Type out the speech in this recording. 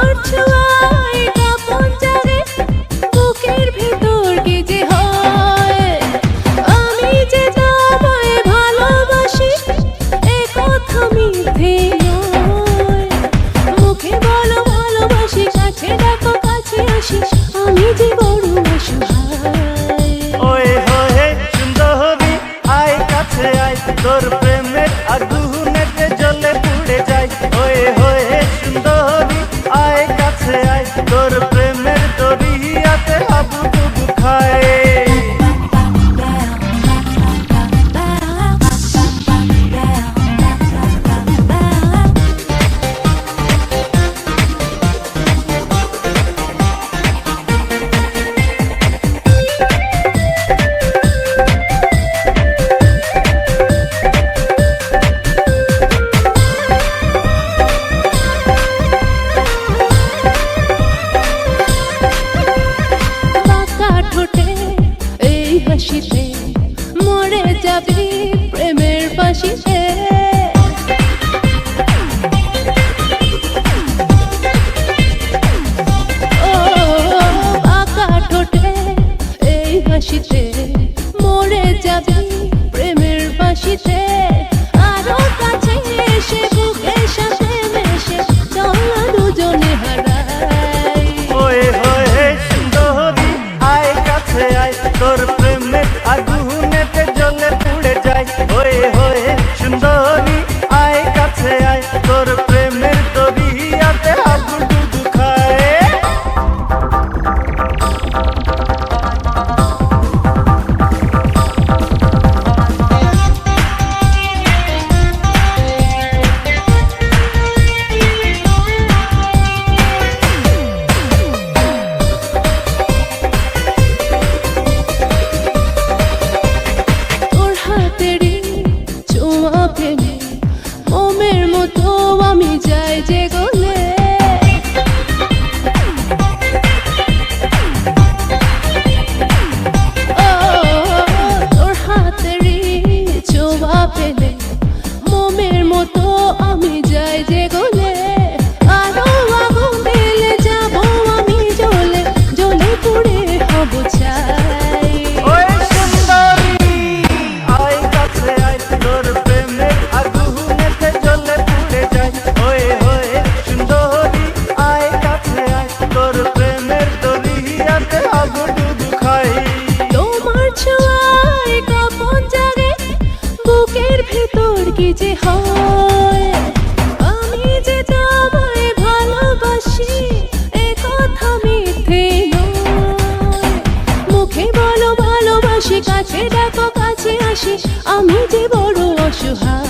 To. আপনি প্রেমের পাশিতে এই হাসিতে মরে যাবি প্রেমের পাশিতে আমি যে তোমায় ভালোবাসি ভালোবাসি কাছে কাছে আসি আমি যে বড় অসহায়।